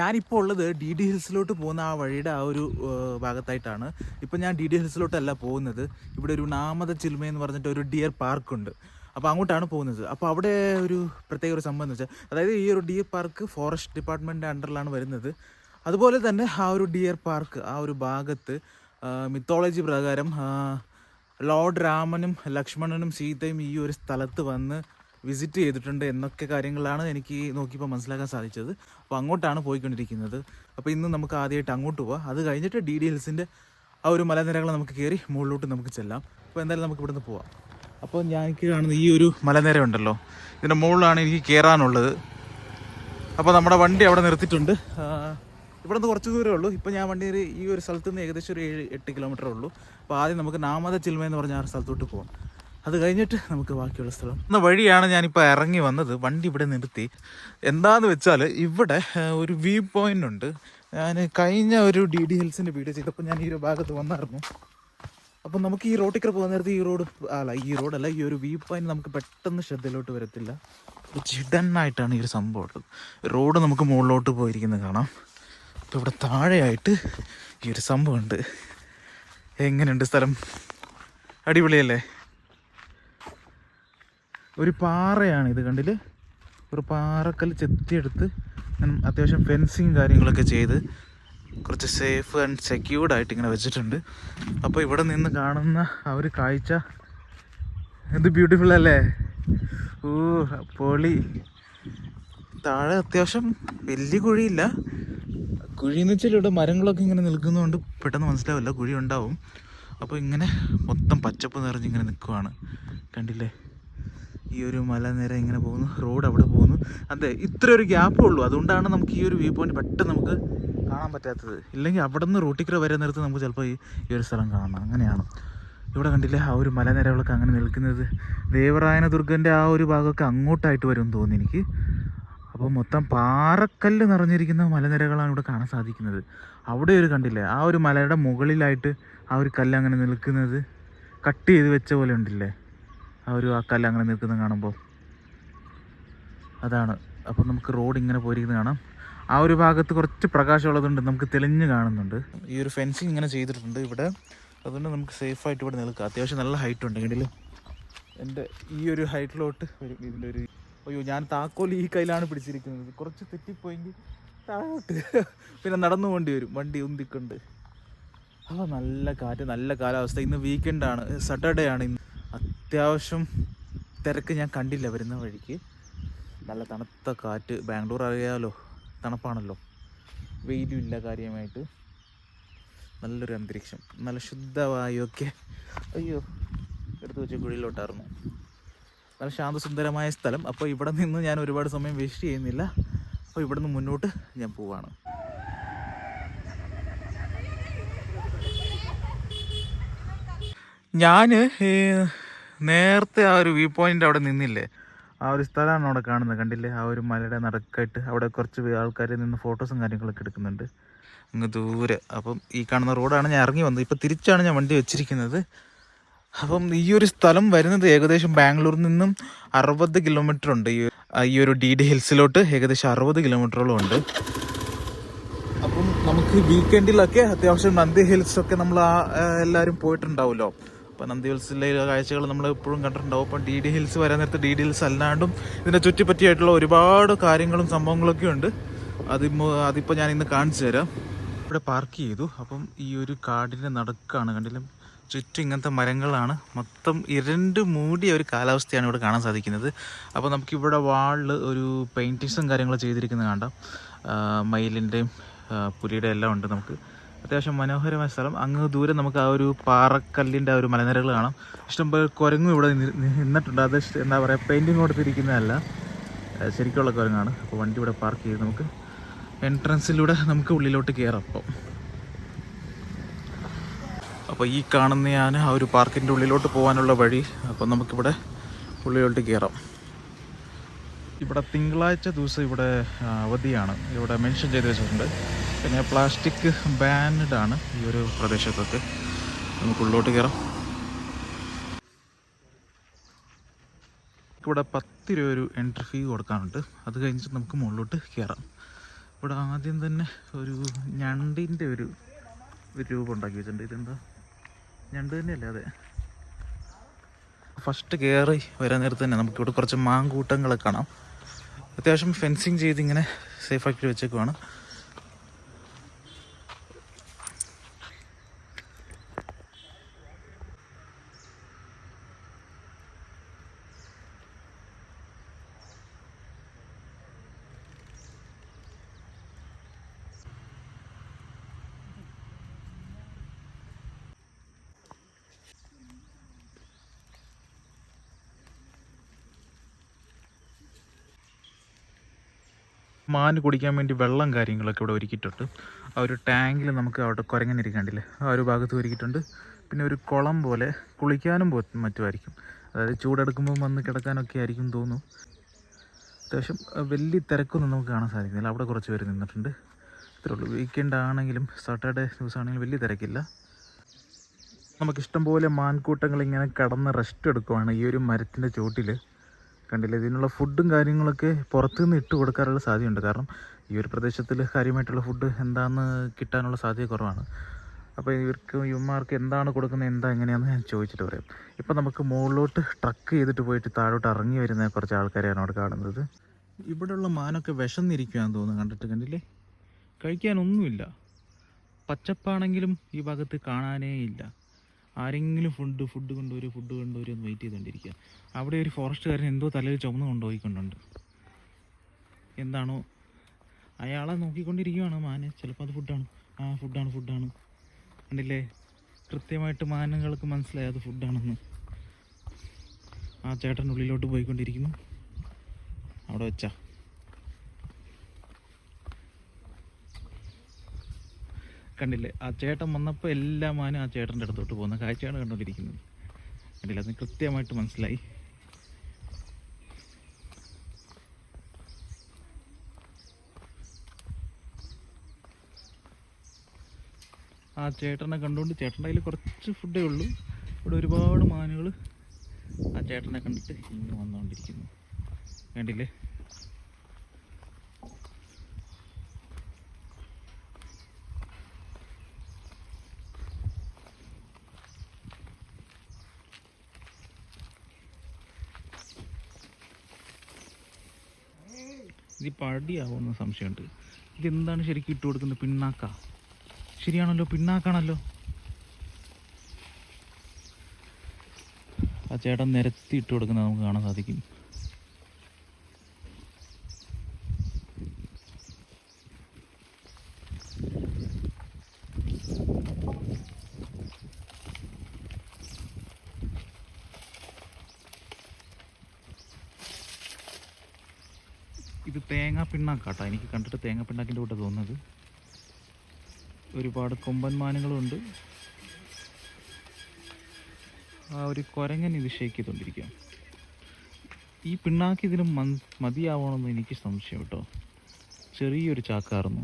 ഞാനിപ്പോൾ ഉള്ളത് D D ഹിൽസിലോട്ട് പോകുന്ന ആ വഴിയുടെ ആ ഒരു ഭാഗത്തായിട്ടാണ്. ഇപ്പം ഞാൻ ഡി ഡി ഹിൽസിലോട്ടല്ല പോകുന്നത്. ഇവിടെ ഒരു നാമത ചിൽമ എന്ന് പറഞ്ഞിട്ട് ഒരു ഡിയർ പാർക്കുണ്ട്. അപ്പോൾ അങ്ങോട്ടാണ് പോകുന്നത്. അപ്പോൾ അവിടെ ഒരു പ്രത്യേക ഒരു സംഭവം എന്ന് വെച്ചാൽ അതായത് ഈ ഒരു ഡിയർ പാർക്ക് ഫോറസ്റ്റ് ഡിപ്പാർട്ട്മെന്റിന്റെ അണ്ടറിലാണ് വരുന്നത്. അതുപോലെ തന്നെ ആ ഒരു ഡിയർ പാർക്ക് ആ ഒരു ഭാഗത്ത് മിത്തോളജി പ്രകാരം ലോർഡ് രാമനും ലക്ഷ്മണനും സീതയും ഈ ഒരു സ്ഥലത്ത് വന്ന് വിസിറ്റ് ചെയ്തിട്ടുണ്ട് എന്നൊക്കെ കാര്യങ്ങളാണ് എനിക്ക് നോക്കിയപ്പോൾ മനസ്സിലാക്കാൻ സാധിച്ചത്. അപ്പോൾ അങ്ങോട്ടാണ് പോയിക്കൊണ്ടിരിക്കുന്നത്. അപ്പോൾ ഇന്ന് നമുക്ക് ആദ്യമായിട്ട് അങ്ങോട്ട് പോവാം. അത് കഴിഞ്ഞിട്ട് ഡി ഡി ഹിൽസിന്റെ ആ ഒരു മലനിരകൾ നമുക്ക് കയറി മുകളിലോട്ട് നമുക്ക് ചെല്ലാം. അപ്പോൾ എന്തായാലും നമുക്ക് ഇവിടുന്ന് പോവാം. അപ്പോൾ ഞാൻ എനിക്ക് കാണുന്ന ഈ ഒരു മലനിര ഉണ്ടല്ലോ. ഇതിന്റെ മുകളിലാണ് എനിക്ക് കയറാനുള്ളത്. അപ്പോൾ നമ്മുടെ വണ്ടി അവിടെ നിർത്തിയിട്ടുണ്ട്. ഇവിടെ നിന്ന് കുറച്ച് ദൂരമേ ഉള്ളൂ. ഇപ്പോൾ ഞാൻ വണ്ടി ഈ ഒരു സ്ഥലത്ത് നിന്ന് ഏകദേശം ഒരു ഏഴ് എട്ട് കിലോമീറ്റർ ഉള്ളൂ. അപ്പോൾ ആദ്യം നമുക്ക് നാമത ചിൽമ എന്ന് പറഞ്ഞ ആ സ്ഥലത്തോട്ട് പോകാം അത് കഴിഞ്ഞിട്ട് നമുക്ക് ബാക്കിയുള്ള സ്ഥലം. എന്ന വഴിയാണ് ഞാനിപ്പോൾ ഇറങ്ങി വന്നത്. വണ്ടി ഇവിടെ നിർത്തി. എന്താന്ന് വെച്ചാൽ ഇവിടെ ഒരു വ്യൂ പോയിന്റ് ഉണ്ട്. ഞാൻ കഴിഞ്ഞ ഒരു ഡി ഡി ഹിൽസിന്റെ വീഡിയോ ചെയ്തപ്പോൾ ഞാൻ ഈ ഒരു ഭാഗത്ത് വന്നായിരുന്നു. അപ്പം നമുക്ക് ഈ റോട്ടിൽ കൂടെ പോകുന്ന നേരത്ത് ഈ റോഡ് അല്ല ഈ റോഡല്ല ഈ ഒരു വ്യൂ പോയിന്റ് നമുക്ക് പെട്ടെന്ന് ശ്രദ്ധയിലോട്ട് വരത്തില്ല. ചിടന്നായിട്ടാണ് ഈ ഒരു സംഭവം ഉള്ളത്. റോഡ് നമുക്ക് മുകളിലോട്ട് പോയിരിക്കുന്നത് കാണാം. അപ്പോൾ ഇവിടെ താഴെയായിട്ട് ഈ ഒരു സംഭവമുണ്ട് എങ്ങനെയുണ്ട് സ്ഥലം? അടിപൊളിയല്ലേ? ഒരു പാറയാണ് ഇത് കണ്ടിൽ ഒരു പാറക്കല്ല് ചെത്തിയെടുത്ത് ഞാൻ അത്യാവശ്യം ഫെൻസിങ് കാര്യങ്ങളൊക്കെ ചെയ്ത് കുറച്ച് സേഫ് ആൻഡ് സെക്യൂർഡ് ആയിട്ട് ഇങ്ങനെ വെച്ചിട്ടുണ്ട്. അപ്പോൾ ഇവിടെ നിന്ന് കാണുന്ന ആ ഒരു കാഴ്ച എന്ത് ബ്യൂട്ടിഫുൾ അല്ലേ? ഓ പൊളി. താഴെ അത്യാവശ്യം വലിയ കുഴിയില്ല. കുഴിയെന്ന് വെച്ചാൽ ഇവിടെ മരങ്ങളൊക്കെ ഇങ്ങനെ നിൽക്കുന്നതുകൊണ്ട് പെട്ടെന്ന് മനസ്സിലാവില്ല. കുഴി ഉണ്ടാവും. അപ്പോൾ ഇങ്ങനെ മൊത്തം പച്ചപ്പ് നിറഞ്ഞിങ്ങനെ നിൽക്കുവാണ്. കണ്ടില്ലേ? ഈ ഒരു മലനിര ഇങ്ങനെ പോകുന്നു റോഡ് അവിടെ പോകുന്നു. അതെ ഇത്ര ഒരു ഗ്യാപ്പേ ഉള്ളൂ. അതുകൊണ്ടാണ് നമുക്ക് ഈ ഒരു വ്യൂ പോയിന്റ് പെട്ടെന്ന് നമുക്ക് കാണാൻ പറ്റാത്തത്. ഇല്ലെങ്കിൽ അവിടെ നിന്ന് റൂട്ടിക്കര വരെ നിർത്തി നമുക്ക് ചിലപ്പോൾ ഈ ഒരു സ്ഥലം കാണണം അങ്ങനെയാണ്. ഇവിടെ കണ്ടില്ലേ ആ ഒരു മലനിരകളൊക്കെ അങ്ങനെ നിൽക്കുന്നത്. ദേവറായന ദുർഗന്റെ ആ ഒരു ഭാഗമൊക്കെ അങ്ങോട്ടായിട്ട് വരും തോന്നുന്നു തോന്നി എനിക്ക്. അപ്പോൾ മൊത്തം പാറക്കല്ല് നിറഞ്ഞിരിക്കുന്ന മലനിരകളാണ് ഇവിടെ കാണാൻ സാധിക്കുന്നത്. അവിടെ ഒരു കണ്ടില്ലേ ആ ഒരു മലയുടെ മുകളിലായിട്ട് ആ ഒരു കല്ല് അങ്ങനെ നിൽക്കുന്നത്. കട്ട് ചെയ്ത് വെച്ച പോലെ ഉണ്ടില്ലേ? ആ ഒരു ആ കല്ല് അങ്ങനെ നിൽക്കുന്നത് കാണുമ്പോൾ. അതാണ്. അപ്പോൾ നമുക്ക് റോഡ് ഇങ്ങനെ പോയിരിക്കുന്നത് കാണാം. ആ ഒരു ഭാഗത്ത് കുറച്ച് പ്രകാശമുള്ളതുകൊണ്ട് നമുക്ക് തെളിഞ്ഞ് കാണുന്നുണ്ട്. ഈ ഒരു ഫെൻസിങ് ഇങ്ങനെ ചെയ്തിട്ടുണ്ട് ഇവിടെ. അതുകൊണ്ട് നമുക്ക് സേഫായിട്ട് ഇവിടെ നിൽക്കാം. അത്യാവശ്യം നല്ല ഹൈറ്റ് ഉണ്ട് എങ്കിലും എന്റെ ഈ ഒരു ഹൈറ്റിലോട്ട് ഒരു ഇതിന്റെ ഒരു അയ്യോ ഞാൻ താക്കോൽ ഈ കയ്യിലാണ് പിടിച്ചിരിക്കുന്നത്. കുറച്ച് തെറ്റിപ്പോയെങ്കിൽ താഴോട്ട്. പിന്നെ നടന്നു പോകേണ്ടി വരും. വണ്ടി ഉന്തിക്കൊണ്ട്. അപ്പോൾ നല്ല കാറ്റ് നല്ല കാലാവസ്ഥ. ഇന്ന് വീക്കെൻഡാണ് സാറ്റർഡേ ആണ് ഇന്ന്. അത്യാവശ്യം തിരക്ക് ഞാൻ കണ്ടില്ല വരുന്ന വഴിക്ക്. നല്ല തണുത്ത കാറ്റ്. ബാംഗ്ലൂർ അറിയാമല്ലോ തണുപ്പാണല്ലോ. വെയിലും ഇല്ല കാര്യമായിട്ട്. നല്ലൊരു അന്തരീക്ഷം. നല്ല ശുദ്ധവായുവൊക്കെ. അയ്യോ എടുത്തു വെച്ച് കുഴിയിലോട്ടായിരുന്നു നല്ല ശാന്തസുന്ദരമായ സ്ഥലം. അപ്പോൾ ഇവിടെ നിന്ന് ഞാൻ ഒരുപാട് സമയം വേസ്റ്റ് ചെയ്യുന്നില്ല. അപ്പോൾ ഇവിടെ നിന്ന് മുന്നോട്ട് ഞാൻ പോവാണ്. ഞാൻ നേരത്തെ ആ ഒരു വ്യൂ പോയിന്റ് അവിടെ നിന്നില്ലേ? ആ ഒരു സ്ഥലമാണ് അവിടെ കാണുന്നത്. കണ്ടില്ലേ? ആ ഒരു മലയുടെ നടക്കായിട്ട് അവിടെ കുറച്ച് ആൾക്കാർ നിന്ന് ഫോട്ടോസും കാര്യങ്ങളൊക്കെ എടുക്കുന്നുണ്ട്. അങ്ങ് ദൂരെ. അപ്പം ഈ കാണുന്ന റോഡാണ് ഞാൻ ഇറങ്ങി വന്നത്. ഇപ്പം തിരിച്ചാണ് ഞാൻ വണ്ടി വെച്ചിരിക്കുന്നത്. അപ്പം ഈ ഒരു സ്ഥലം വരുന്നത് ഏകദേശം ബാംഗ്ലൂരിൽ നിന്നും അറുപത് കിലോമീറ്റർ ഉണ്ട്. ഈ ഈ ഒരു ഡി ഡി ഹിൽസിലോട്ട് ഏകദേശം അറുപത് കിലോമീറ്ററോളം ഉണ്ട്. അപ്പം നമുക്ക് വീക്കെൻഡിലൊക്കെ അത്യാവശ്യം നന്ദി ഹിൽസൊക്കെ നമ്മൾ ആ ആ, എല്ലാവരും പോയിട്ടുണ്ടാവുമല്ലോ. അപ്പോൾ നന്ദി ഹിൽസിലെ കാഴ്ചകൾ നമ്മൾ എപ്പോഴും കണ്ടിട്ടുണ്ടാവും. അപ്പം ഡി ഡി ഹിൽസ് വരാൻ നേരത്തെ ഡി ഡി ഹിൽസ് അല്ലാണ്ടും ഇതിനെ ചുറ്റിപ്പറ്റിയായിട്ടുള്ള ഒരുപാട് കാര്യങ്ങളും സംഭവങ്ങളൊക്കെ ഉണ്ട്. അത് അതിപ്പോൾ ഞാൻ ഇന്ന് കാണിച്ചു തരാം. ഇവിടെ പാർക്ക് ചെയ്തു. അപ്പം ഈ ഒരു കാടിന്റെ നടക്കാണ്. കണ്ടില്ലേ? ചുറ്റും ഇങ്ങനത്തെ മരങ്ങളാണ്. മൊത്തം ഇരണ്ട് മൂടിയ ഒരു കാലാവസ്ഥയാണ് ഇവിടെ കാണാൻ സാധിക്കുന്നത്. അപ്പോൾ നമുക്കിവിടെ വാളിൽ ഒരു പെയിന്റിങ്സും കാര്യങ്ങളും ചെയ്തിരിക്കുന്നത് കാണാം. മയിലിന്റെയും പുലിയുടെ എല്ലാം ഉണ്ട് നമുക്ക്. അത്യാവശ്യം മനോഹരമായ സ്ഥലം. അങ്ങ് ദൂരെ നമുക്ക് ആ ഒരു പാറക്കല്ലിന്റെ ആ ഒരു മലനിരകൾ കാണാം. ഇഷ്ടംപോലെ കുരങ്ങും ഇവിടെ നിന്നിട്ടുണ്ട്. അത് എന്താ പറയുക പെയിന്റിങ് കൊടുത്തിരിക്കുന്നതല്ല. ശരിക്കുള്ള കുരങ്ങാണ്. അപ്പോൾ വണ്ടി ഇവിടെ പാർക്ക് ചെയ്ത് നമുക്ക് എൻട്രൻസിലൂടെ നമുക്ക് ഉള്ളിലോട്ട് കയറാം അപ്പം. അപ്പോൾ ഈ കാണുന്നതാണ് ആ ഒരു പാർക്കിന്റെ ഉള്ളിലോട്ട് പോകാനുള്ള വഴി അപ്പോൾ നമുക്കിവിടെ ഉള്ളിലോട്ട് കയറാം ഇവിടെ തിങ്കളാഴ്ച ദിവസം ഇവിടെ അവധിയാണ്. ഇവിടെ മെൻഷൻ ചെയ്ത് വെച്ചിട്ടുണ്ട്. പിന്നെ പ്ലാസ്റ്റിക് ബാൻഡ് ആണ് ഈ ഒരു പ്രദേശത്തൊക്കെ. നമുക്ക് ഉള്ളോട്ട് കയറാം ഇവിടെ പത്ത് രൂപ ഒരു എൻട്രി ഫീ കൊടുക്കാനുണ്ട്. അത് കഴിഞ്ഞിട്ട് നമുക്ക് മുകളിലോട്ട് കയറാം ഇവിടെ ആദ്യം തന്നെ ഒരു ഞണ്ടിന്റെ ഒരു രൂപം ഉണ്ടാക്കി വെച്ചിട്ടുണ്ട്. ഇതെന്താ? ഞണ്ട് തന്നെയല്ലേ അതെ. ഫസ്റ്റ് കയറി വരാൻ നേരത്ത് തന്നെ നമുക്കിവിടെ കുറച്ച് മാങ്കൂട്ടങ്ങളെ കാണാം. അത്യാവശ്യം ഫെൻസിങ് ചെയ്ത് ഇങ്ങനെ സേഫാക്കി വെച്ചേക്കുവാണ്. മാന് കുടിക്കാൻ വേണ്ടി വെള്ളം കാര്യങ്ങളൊക്കെ ഇവിടെ ഒരുക്കിയിട്ടുണ്ട്. ആ ഒരു ടാങ്കിൽ നമുക്ക് അവിടെ കുരങ്ങനിരിക്കാണ്ടില്ലേ? ആ ഒരു ഭാഗത്ത് ഒരുക്കിയിട്ടുണ്ട്. പിന്നെ ഒരു കുളം പോലെ കുളിക്കാനും മറ്റുമായിരിക്കും. അതായത് ചൂടെടുക്കുമ്പോൾ വന്ന് കിടക്കാനൊക്കെ ആയിരിക്കും തോന്നുന്നു. അത്യാവശ്യം വലിയ തിരക്കൊന്നും നമുക്ക് കാണാൻ സാധിക്കുന്നില്ല. അവിടെ കുറച്ച് പേര് നിന്നിട്ടുണ്ട്. ഇത്രേ ഉള്ളൂ. വീക്കെൻഡ് ആണെങ്കിലും സാറ്റർഡേ ദിവസമാണെങ്കിലും വലിയ തിരക്കില്ല. നമുക്കിഷ്ടം പോലെ മാൻകൂട്ടങ്ങൾ ഇങ്ങനെ കടന്ന് റെസ്റ്റ് എടുക്കുവാണ് ഈ ഒരു മരത്തിന്റെ ചോട്ടിൽ കണ്ടില്ലേ? ഇതിനുള്ള ഫുഡും കാര്യങ്ങളൊക്കെ പുറത്തുനിന്ന് ഇട്ട് കൊടുക്കാനുള്ള സാധ്യതയുണ്ട്. കാരണം ഈ ഒരു പ്രദേശത്തിൽ കാര്യമായിട്ടുള്ള ഫുഡ് എന്താണെന്ന് കിട്ടാനുള്ള സാധ്യത കുറവാണ്. അപ്പോൾ ഇവർക്ക് യുവമാർക്ക് എന്താണ് കൊടുക്കുന്നത് എന്താ എങ്ങനെയാണെന്ന് ഞാൻ ചോദിച്ചിട്ട് പറയാം. ഇപ്പം നമുക്ക് മുകളിലോട്ട് ട്രക്ക് ചെയ്തിട്ട് പോയിട്ട് താഴോട്ട് ഇറങ്ങി വരുന്ന കുറച്ച് ആൾക്കാരെയാണ് അവിടെ കാണുന്നത്. ഇവിടെയുള്ള മാനൊക്കെ വിശന്നിരിക്കുകയാണെന്ന് തോന്നുന്നു കണ്ടിട്ട് കണ്ടില്ലേ? കഴിക്കാനൊന്നുമില്ല. പച്ചപ്പാണെങ്കിലും ഈ ഭാഗത്ത് കാണാനേ ഇല്ല. ആരെങ്കിലും ഫുഡ് ഫുഡ് കൊണ്ടുവരും ഫുഡ് കൊണ്ടുവരും എന്ന് വെയിറ്റ് ചെയ്തുകൊണ്ടിരിക്കുക അവിടെ ഒരു ഫോറസ്റ്റുകാരൻ എന്തോ തലയിൽ ചുമന്ന് കൊണ്ടുപോയിക്കൊണ്ടുണ്ട്. എന്താണോ? അയാളെ നോക്കിക്കൊണ്ടിരിക്കുകയാണ് മാന്. ചിലപ്പോൾ അത് ഫുഡാണ് ആ ഫുഡാണ് ഫുഡാണ് കണ്ടില്ലേ? കൃത്യമായിട്ട് മാനങ്ങൾക്ക് മനസ്സിലായി അത് ഫുഡാണെന്ന് ആ ചേട്ടൻ ഉള്ളിലോട്ട് പോയിക്കൊണ്ടിരിക്കുന്നു. അവിടെ വെച്ചാ. കണ്ടില്ലേ? ആ ചേട്ടൻ വന്നപ്പോൾ എല്ലാ മാനും ആ ചേട്ടന്റെ അടുത്തോട്ട് പോകുന്ന. കാഴ്ചയാണ് കണ്ടുകൊണ്ടിരിക്കുന്നത് കണ്ടില്ല? അതിന് കൃത്യമായിട്ട് മനസ്സിലായി. ആ ചേട്ടനെ കണ്ടുകൊണ്ട് ചേട്ടന്റെ കയ്യിൽ കുറച്ച് ഫുഡേ ഉള്ളൂ. ഇവിടെ ഒരുപാട് മാനുകൾ ആ ചേട്ടനെ കണ്ടിട്ട് ഇങ്ങനെ വന്നുകൊണ്ടിരിക്കുന്നു. കണ്ടില്ലേ? ഇത് പടിയാവുമെന്ന് സംശയമുണ്ട്. ഇതെന്താണ് ശരിക്കും ഇട്ട് കൊടുക്കുന്നത് പിണ്ണാക്ക? ശരിയാണല്ലോ പിണ്ണാക്കാണല്ലോ. ആ ചേട്ടൻ നിരത്തി ഇട്ട് കൊടുക്കുന്നത് നമുക്ക് കാണാൻ സാധിക്കും ഇത് തേങ്ങാ പിണ്ണാക്കാട്ടോ. എനിക്ക് കണ്ടിട്ട് തേങ്ങ പിണ്ണാക്കിന്റെ കൂടെ തോന്നുന്നത്. ഒരുപാട് കൊമ്പൻ മാനുകളുണ്ട്. ആ ഒരു കുരങ്ങൻ ഇത് ഷേക്ക് ചെയ്തുകൊണ്ടിരിക്കുക ഈ പിണ്ണാക്ക് ഇതിന് മതിയാവണമെന്ന് എനിക്ക് സംശയം കേട്ടോ. ചെറിയൊരു ചാക്കായിരുന്നു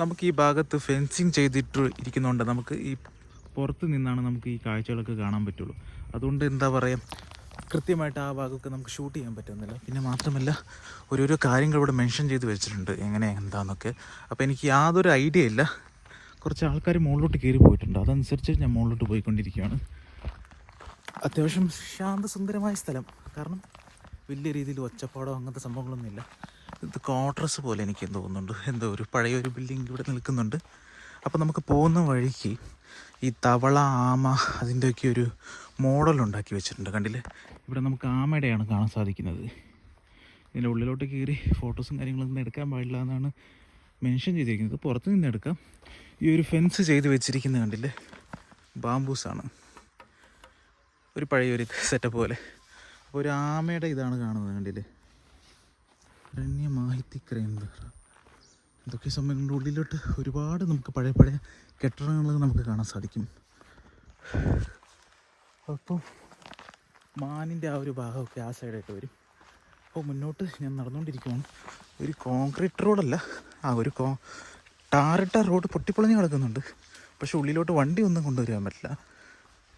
നമുക്ക് ഈ ഭാഗത്ത് ഫെൻസിങ് ചെയ്തിട്ട് ഇരിക്കുന്നതുകൊണ്ട് നമുക്ക് ഈ പുറത്ത് നിന്നാണ് നമുക്ക് ഈ കാഴ്ചകളൊക്കെ കാണാൻ പറ്റുള്ളൂ. അതുകൊണ്ട് എന്താ പറയുക കൃത്യമായിട്ട് ആ ഭാഗമൊക്കെ നമുക്ക് ഷൂട്ട് ചെയ്യാൻ പറ്റുന്നില്ല. പിന്നെ മാത്രമല്ല ഓരോരോ കാര്യങ്ങൾ ഇവിടെ മെൻഷൻ ചെയ്ത് വെച്ചിട്ടുണ്ട്. എങ്ങനെ എന്താണെന്നൊക്കെ അപ്പോൾ എനിക്ക് യാതൊരു ഐഡിയ ഇല്ല. കുറച്ച് ആൾക്കാർ മുകളിലോട്ട് കയറി പോയിട്ടുണ്ട്. അതനുസരിച്ച് ഞാൻ മുകളിലോട്ട് പോയിക്കൊണ്ടിരിക്കുകയാണ്. അത്യാവശ്യം ശാന്തസുന്ദരമായ സ്ഥലം. കാരണം വലിയ രീതിയിൽ ഒച്ചപ്പാടോ അങ്ങനത്തെ സംഭവങ്ങളൊന്നുമില്ല. ഇത് ക്വാർട്ടേഴ്സ് പോലെ എനിക്ക് തോന്നുന്നുണ്ട്. എന്തോ ഒരു പഴയ ഒരു ബിൽഡിംഗ് ഇവിടെ നിൽക്കുന്നുണ്ട്. അപ്പോൾ നമുക്ക് പോകുന്ന വഴിക്ക് ഈ തവള ആമ അതിന്റെയൊക്കെ ഒരു മോഡൽ ഉണ്ടാക്കി വെച്ചിട്ടുണ്ട്. കണ്ടില്ലേ? ഇവിടെ നമുക്ക് ആമയുടെയാണ് കാണാൻ സാധിക്കുന്നത്. ഇതിന്റെ ഉള്ളിലോട്ട് കയറി ഫോട്ടോസും കാര്യങ്ങളൊന്നും എടുക്കാൻ പാടില്ല എന്നാണ് മെൻഷൻ ചെയ്തിരിക്കുന്നത്. പുറത്ത് നിന്ന് എടുക്കാം. ഈ ഒരു ഫെൻസ് ചെയ്ത് വെച്ചിരിക്കുന്നത് കണ്ടില്ലേ? ബാംബൂസാണ് ഒരു പഴയൊരു സെറ്റപ്പ് പോലെ. അപ്പോൾ ഒരു ആമയുടെ ഇതാണ് കാണുന്നത് കണ്ടില്ലേ? അരണ്യ മാഹിത്തി ക്രേന്ദർ ഇതൊക്കെ സമയങ്ങളുടെ ഉള്ളിലോട്ട് ഒരുപാട് നമുക്ക് പഴയ പഴയ കെട്ടിടങ്ങൾ നമുക്ക് കാണാൻ സാധിക്കും. അപ്പോൾ മാനിന്റെ ആ ഒരു ഭാഗമൊക്കെ ആ സൈഡായിട്ട് വരും. അപ്പോൾ മുന്നോട്ട് ഞാൻ നടന്നുകൊണ്ടിരിക്കുകയാണ് ഒരു കോൺക്രീറ്റ് റോഡല്ല. ആ ഒരു കോ ടാറിട്ട റോഡ് പൊട്ടിപ്പൊളിഞ്ഞ് കിടക്കുന്നുണ്ട്. പക്ഷെ ഉള്ളിലോട്ട് വണ്ടി ഒന്നും കൊണ്ടുവരാൻ പറ്റില്ല.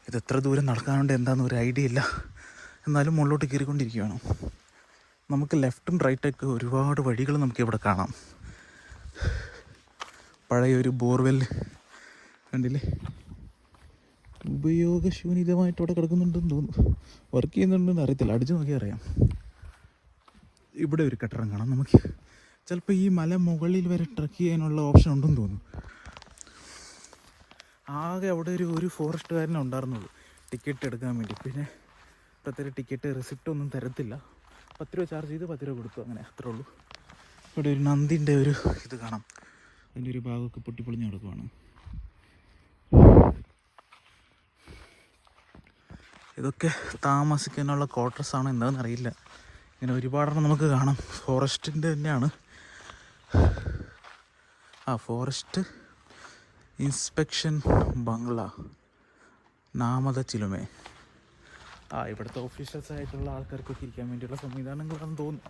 ഇത് എത്ര ദൂരം നടക്കാനുണ്ട് എന്താണെന്ന് ഒരു ഐഡിയ ഇല്ല. എന്നാലും മുകളിലോട്ട് കയറിക്കൊണ്ടിരിക്കുകയാണ് നമുക്ക് ലെഫ്റ്റും റൈറ്റൊക്കെ ഒരുപാട് വഴികൾ നമുക്ക് ഇവിടെ കാണാം. പഴയ ഒരു ബോർവെൽ കണ്ടില്ലേ? ഉപയോഗശൂന്യതമായിട്ട് അവിടെ കിടക്കുന്നുണ്ടെന്ന് തോന്നുന്നു. വർക്ക് ചെയ്യുന്നുണ്ടെന്ന് അറിയത്തില്ല. അടിച്ചു നോക്കി അറിയാം. ഇവിടെ ഒരു കെട്ടിടം കാണാം നമുക്ക്. ചിലപ്പോൾ ഈ മല മുകളിൽ വരെ ട്രക്ക് ചെയ്യാനുള്ള ഓപ്ഷൻ ഉണ്ടെന്ന് തോന്നുന്നു. ആകെ അവിടെ ഒരു ഒരു ഫോറസ്റ്റുകാരനെ ഉണ്ടായിരുന്നുള്ളൂ. ടിക്കറ്റ് എടുക്കാൻ വേണ്ടി. പിന്നെ പ്രത്യേക ടിക്കറ്റ് റെസിപ്റ്റ് ഒന്നും തരത്തില്ല. പത്ത് രൂപ ചാർജ് ചെയ്ത് പത്ത് രൂപ കൊടുത്തു. അങ്ങനെ അത്രേ ഉള്ളൂ. ഇവിടെ ഒരു നന്ദിന്റെ ഒരു ഇത് കാണാം. അതിന്റെ ഒരു ഭാഗമൊക്കെ പൊട്ടിപ്പൊളിഞ്ഞ് കിടക്കുവാണ്. ഇതൊക്കെ താമസിക്കാനുള്ള ക്വാർട്ടേഴ്സ് ആണോ എന്താണെന്ന് അറിയില്ല. ഇങ്ങനെ ഒരുപാടെണ്ണം നമുക്ക് കാണാം. ഫോറസ്റ്റിന്റെ തന്നെയാണ്. ആ ഫോറസ്റ്റ് ഇൻസ്പെക്ഷൻ ബംഗ്ല. നാമത ചിലുമേ. ആ ഇവിടുത്തെ ഓഫീഷ്യൽസ് ആയിട്ടുള്ള ആൾക്കാർക്കൊക്കെ ഇരിക്കാൻ വേണ്ടിയുള്ള സംവിധാനങ്ങളാണെന്ന് തോന്നുന്നു.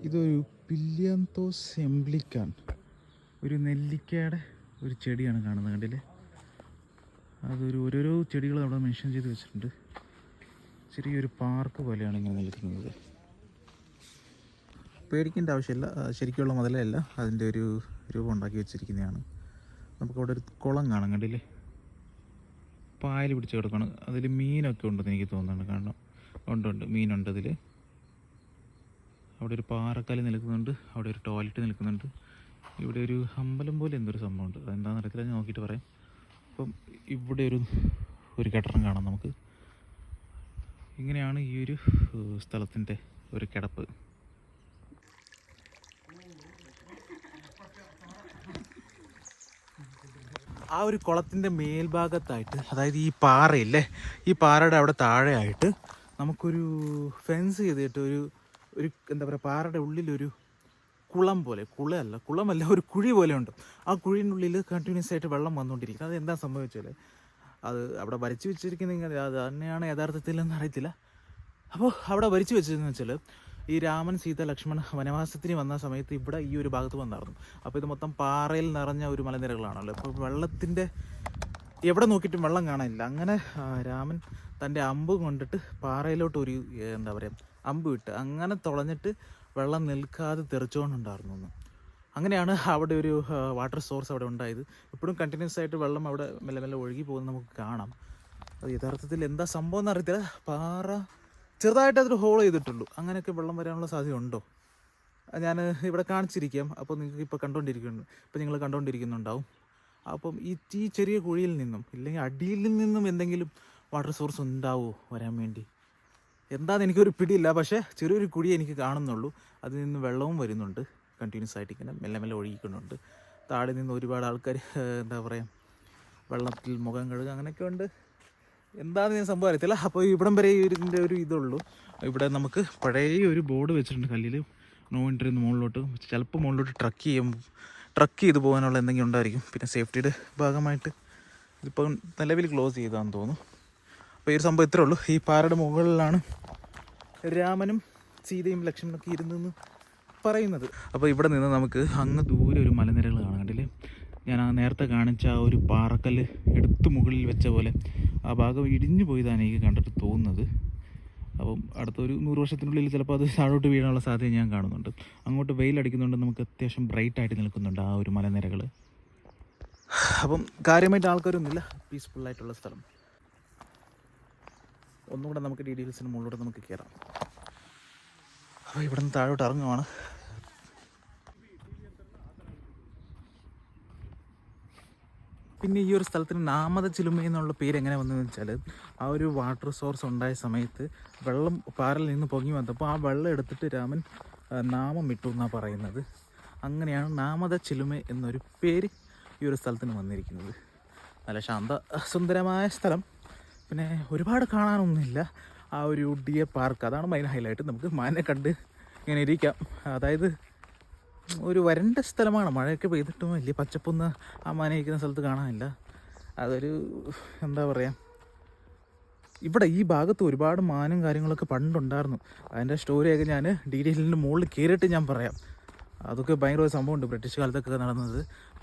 ഇതൊരു പില്ലിയന്തോസ് എംബ്ലിക്കാൻ ഒരു നെല്ലിക്കയുടെ ഒരു ചെടിയാണ് കാണുന്നത് കണ്ടില്ലേ? അതൊരു ഓരോരോ ചെടികൾ അവിടെ മെൻഷൻ ചെയ്ത് വെച്ചിട്ടുണ്ട്. ചെറിയൊരു പാർക്ക് പോലെയാണ് ഇങ്ങനെ നിൽക്കുന്നത്. പേടിക്കേണ്ട ആവശ്യമില്ല. ശരിക്കുള്ള മുതലല്ല. അതിന്റെ ഒരു രൂപം ഉണ്ടാക്കി വെച്ചിരിക്കുന്നതാണ്. നമുക്കവിടെ ഒരു കുളം കാണാം കണ്ടില്ലേ? പായൽ പിടിച്ച് കിടക്കണം. അതിൽ മീനൊക്കെ ഉണ്ടെന്ന് എനിക്ക് തോന്നുന്നുണ്ട് കാരണം ഉണ്ട് ഉണ്ട്. മീനുണ്ട് അതിൽ അവിടെ ഒരു പാറക്കല്ല് നിൽക്കുന്നുണ്ട്. അവിടെ ഒരു ടോയ്ലറ്റ് നിൽക്കുന്നുണ്ട്. ഇവിടെ ഒരു അമ്പലം പോലെ എന്തൊരു സംഭവമുണ്ട്. അതെന്താണെന്ന് അറിയത്തില്ല. നോക്കിയിട്ട് പറയാം. അപ്പം ഇവിടെ ഒരു ഒരു കെട്ടിടം കാണാം നമുക്ക്. ഇങ്ങനെയാണ് ഈ ഒരു സ്ഥലത്തിന്റെ ഒരു കിടപ്പ്. ആ ഒരു കുളത്തിന്റെ മേൽഭാഗത്തായിട്ട് അതായത് ഈ പാറയില്ലേ ഈ പാറയുടെ അവിടെ താഴെയായിട്ട് നമുക്കൊരു ഫെൻസ് ചെയ്തിട്ട് ഒരു ഒരു എന്താ പറയുക പാറയുടെ ഉള്ളിലൊരു കുളം പോലെ കുളമല്ല കുളമല്ല ഒരു കുഴി പോലെ ഉണ്ട്. ആ കുഴിന്റെ ഉള്ളിൽ കണ്ടിന്യൂസ് ആയിട്ട് വെള്ളം വന്നുകൊണ്ടിരിക്കും അത് എന്താ സംഭവിച്ചാൽ അത് അവിടെ വരച്ചു വെച്ചിരിക്കുന്നെങ്കിൽ ഇങ്ങനെ അത് തന്നെയാണ് യഥാർത്ഥത്തിൽ എന്ന് അറിയത്തില്ല. അപ്പോൾ അവിടെ വരച്ചു വെച്ചതെന്ന് വെച്ചാൽ ഈ രാമൻ സീത ലക്ഷ്മൺ വനവാസത്തിന് വന്ന സമയത്ത് ഇവിടെ ഈ ഒരു ഭാഗത്ത് വന്നായിരുന്നു. അപ്പോൾ ഇത് മൊത്തം പാറയിൽ നിറഞ്ഞ ഒരു മലനിരകളാണല്ലോ. അപ്പോൾ വെള്ളത്തിന്റെ എവിടെ നോക്കിയിട്ടും വെള്ളം കാണാനില്ല. അങ്ങനെ രാമൻ തന്റെ അമ്പ് കൊണ്ടിട്ട് പാറയിലോട്ട് ഒരു എന്താ പറയുക അമ്പ് വിട്ട് അങ്ങനെ തുളഞ്ഞിട്ട് വെള്ളം നിൽക്കാതെ തെറിച്ചുകൊണ്ടുണ്ടായിരുന്നു അങ്ങനെയാണ് അവിടെ ഒരു വാട്ടർ സോഴ്സ് അവിടെ ഉണ്ടായത്. ഇപ്പോഴും കണ്ടിന്യൂസ് ആയിട്ട് വെള്ളം അവിടെ മെല്ലെ മെല്ലെ ഒഴുകി പോകുന്നത് നമുക്ക് കാണാം. അത് യഥാർത്ഥത്തിൽ എന്താ സംഭവം എന്നറിയത്തില്ല. പാറ ചെറുതായിട്ട് അതൊരു ഹോൾ ചെയ്തിട്ടുള്ളൂ. അങ്ങനെയൊക്കെ വെള്ളം വരാനുള്ള സാധ്യത ഉണ്ടോ ഞാൻ ഇവിടെ കാണിച്ചിരിക്കാം. അപ്പോൾ നിങ്ങൾക്ക് ഇപ്പോൾ കണ്ടുകൊണ്ടിരിക്കുന്നു ഇപ്പോൾ നിങ്ങൾ കണ്ടുകൊണ്ടിരിക്കുന്നുണ്ടാവും അപ്പം ഈ ഈ ചെറിയ കുഴിയിൽ നിന്നും ഇല്ലെങ്കിൽ അടിയിൽ നിന്നും എന്തെങ്കിലും വാട്ടർ സോഴ്സ് ഉണ്ടാവുമോ വരാൻ വേണ്ടി? എന്താണെന്ന് എനിക്കൊരു പിടിയില്ല. പക്ഷേ ചെറിയൊരു കുഴി എനിക്ക് കാണുന്നുള്ളൂ. അതിൽ നിന്ന് വെള്ളവും വരുന്നുണ്ട്. കണ്ടിന്യൂസ് ആയിട്ട് ഇങ്ങനെ മെല്ലെ മെല്ലെ ഒഴുകിക്കുന്നുണ്ട് താഴെ നിന്ന് ഒരുപാട് ആൾക്കാർ എന്താ പറയുക വെള്ളത്തിൽ മുഖം കഴുകുക അങ്ങനെയൊക്കെ ഉണ്ട്. എന്താണെന്ന് ഞാൻ സംഭവം അറിയത്തില്ല. അപ്പോൾ ഇവിടം വരെ ഇതിന്റെ ഒരു ഇതുള്ളൂ. ഇവിടെ നമുക്ക് പഴയ ഒരു ബോർഡ് വെച്ചിട്ടുണ്ട് കല്ലിൽ നോ എൻട്രി എന്ന് മുകളിലോട്ട്. ചിലപ്പോൾ മുകളിലോട്ട് ട്രക്ക് ചെയ്യും. ട്രക്ക് ചെയ്ത് പോകാനുള്ള എന്തെങ്കിലും ഉണ്ടായിരിക്കും. പിന്നെ സേഫ്റ്റിയുടെ ഭാഗമായിട്ട് ഇതിപ്പോൾ നിലവിൽ ക്ലോസ് ചെയ്താന്ന് തോന്നുന്നു. അപ്പോൾ ഈ ഒരു സംഭവം ഇത്രേ ഉള്ളൂ. ഈ പാറയുടെ മുകളിലാണ് രാമനും സീതയും ലക്ഷ്മണൊക്കെ ഇരുന്നെന്ന് പറയുന്നത്. അപ്പോൾ ഇവിടെ നിന്ന് നമുക്ക് അങ്ങ് ദൂരെ ഒരു മലനിരകൾ കാണാം. കണ്ടില്ലേ? ഞാൻ ആ നേരത്തെ കാണിച്ച ആ ഒരു പാറക്കല്ല് എടുത്ത് മുകളിൽ വെച്ച പോലെ ആ ഭാഗം ഇടിഞ്ഞു പോയതാണ് എനിക്ക് കണ്ടിട്ട് തോന്നുന്നത്. അപ്പം അടുത്തൊരു നൂറ് വർഷത്തിനുള്ളിൽ ചിലപ്പോൾ അത് താഴോട്ട് വീഴാനുള്ള സാധ്യത ഞാൻ കാണുന്നുണ്ട്. അങ്ങോട്ട് വെയിലടിക്കുന്നുണ്ട് നമുക്ക് അത്യാവശ്യം ബ്രൈറ്റായിട്ട് നിൽക്കുന്നുണ്ട് ആ ഒരു മലനിരകൾ. അപ്പം കാര്യമായിട്ട് ആൾക്കാരൊന്നുമില്ല. പീസ്ഫുൾ ആയിട്ടുള്ള സ്ഥലം. ഒന്നുകൂടെ നമുക്ക് ഡി ഡി മുകളിലൂടെ നമുക്ക് കയറാം അപ്പോൾ ഇവിടെ നിന്ന് താഴോട്ട് ഇറങ്ങുവാണ്. പിന്നെ ഈ ഒരു സ്ഥലത്തിന് നാമത ചിലുമ എന്നുള്ള പേര് എങ്ങനെ വന്നതെന്ന് വെച്ചാൽ ആ ഒരു വാട്ടർ സോഴ്സ് ഉണ്ടായ സമയത്ത് വെള്ളം പാറയിൽ നിന്ന് പൊങ്ങി വന്നപ്പോൾ ആ വെള്ളം എടുത്തിട്ട് രാമൻ നാമം ഇട്ടു എന്നാണ് പറയുന്നത്. അങ്ങനെയാണ് നാമത ചിലുമ എന്നൊരു പേര് ഈ ഒരു സ്ഥലത്തിന് വന്നിരിക്കുന്നത്. നല്ല ശാന്ത സുന്ദരമായ സ്ഥലം. പിന്നെ ഒരുപാട് കാണാനൊന്നുമില്ല. ആ ഒരു ഉടിയ പാർക്ക്. അതാണ് മെയിൻ ഹൈലൈറ്റ് നമുക്ക് മാനെ കണ്ട് ഇങ്ങനെ ഇരിക്കാം. അതായത് ഒരു വരണ്ട സ്ഥലമാണ്. മഴയൊക്കെ പെയ്തിട്ടും വലിയ പച്ചപ്പൊന്ന് ആ മാന ഇരിക്കുന്ന സ്ഥലത്ത് കാണാനില്ല. അതൊരു എന്താ പറയുക ഇവിടെ ഈ ഭാഗത്ത് ഒരുപാട് മാനും കാര്യങ്ങളൊക്കെ പണ്ടുണ്ടായിരുന്നു. അതിന്റെ സ്റ്റോറിയൊക്കെ ഞാൻ ഡീറ്റെയിലിന്റെ മുകളിൽ കയറിയിട്ട് ഞാൻ പറയാം. അതൊക്കെ ഭയങ്കര ഒരു സംഭവമുണ്ട് ബ്രിട്ടീഷ് കാലത്തൊക്കെ നടന്നത്.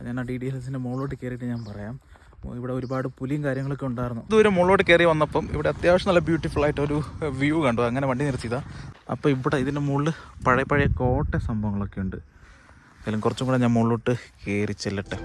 ഞാൻ ആ ഡി ഡി ഹിൽസിന്റെ മുകളിലോട്ട് കയറിയിട്ട് ഞാൻ പറയാം. ഇവിടെ ഒരുപാട് പുലിയും കാര്യങ്ങളൊക്കെ ഉണ്ടായിരുന്നു. ദൂരം മുകളിലോട്ട് കയറി വന്നപ്പം ഇവിടെ അത്യാവശ്യം നല്ല ബ്യൂട്ടിഫുൾ ആയിട്ട് ഒരു വ്യൂ കണ്ടു. അങ്ങനെ വണ്ടി നിർത്തിയതാണ് അപ്പോൾ ഇവിടെ ഇതിന്റെ മുകളിൽ പഴയ പഴയ കോട്ട സംഭവങ്ങളൊക്കെ ഉണ്ട്. അതിലും കുറച്ചും കൂടെ ഞാൻ മുകളിലോട്ട് കയറി ചെല്ലട്ടെ.